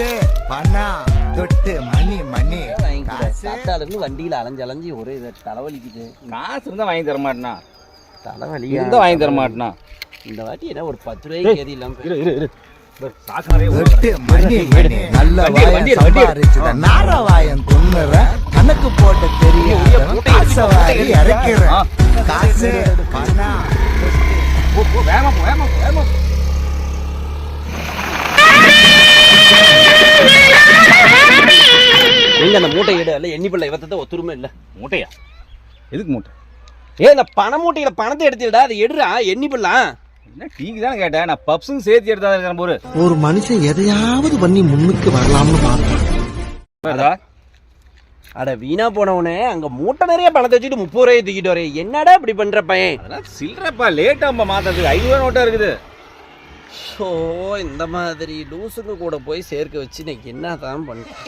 காசு பணம் தொட்டு மணி மணி. இருந்து வண்டியில அலைஞ்சு அலைஞ்சு ஒரே இது தலைவலிக்குது. காசு இருந்தா வாங்கி தர மாட்டேனா? தலைவலி இருந்தா வாங்கி தர மாட்டேனா? இந்த வாட்டி என்ன ஒரு பத்து ரூபாய்க்கு ஏறி இல்லாம இரு இரு இரு. சாக்கு நிறைய ஊறுகாய். தொட்டு மணி மணி நல்ல வண்டி எடு, வண்டி வாயம் எடு, வண்டி எடு. சம்பாரிச்சுத நார வாயம் துண்ணுற கணக்கு போட்டு தெரியும். இறக்கிறேன். காசு பணம். போ, போ, அந்த மூட்டை எடு. இல்ல எண்ணி பிள்ளை இவத்தத்தை ஒத்துருமே இல்ல. மூட்டையா? எதுக்கு மூட்டை? ஏ இந்த பண மூட்டையில பணத்தை எடுத்துடா அதை எடுறா எண்ணி பிள்ளை. என்ன டீக்கு தானே கேட்டேன். நான் பப்ஸும் சேர்த்து எடுத்தா இருக்கிறேன் போரு. ஒரு மனுஷன் எதையாவது பண்ணி முன்னுக்கு வரலாம்னு பார்ப்பான் வருதா? அட வீணா போனவனே அங்க மூட்டை நிறைய பணத்தை வச்சுட்டு முப்பது ரூபாய் தூக்கிட்டு வரேன் என்னடா இப்படி பண்ற பையன்? அதெல்லாம் சில்லறப்பா. லேட்டாம்பா மாத்தறதுக்கு ஐநூறு நோட்டா இருக்குது. ஸோ இந்த மாதிரி லூசுங்க கூட போய் சேர்க்க வச்சு இன்னைக்கு என்ன தான் பண்ணுறேன்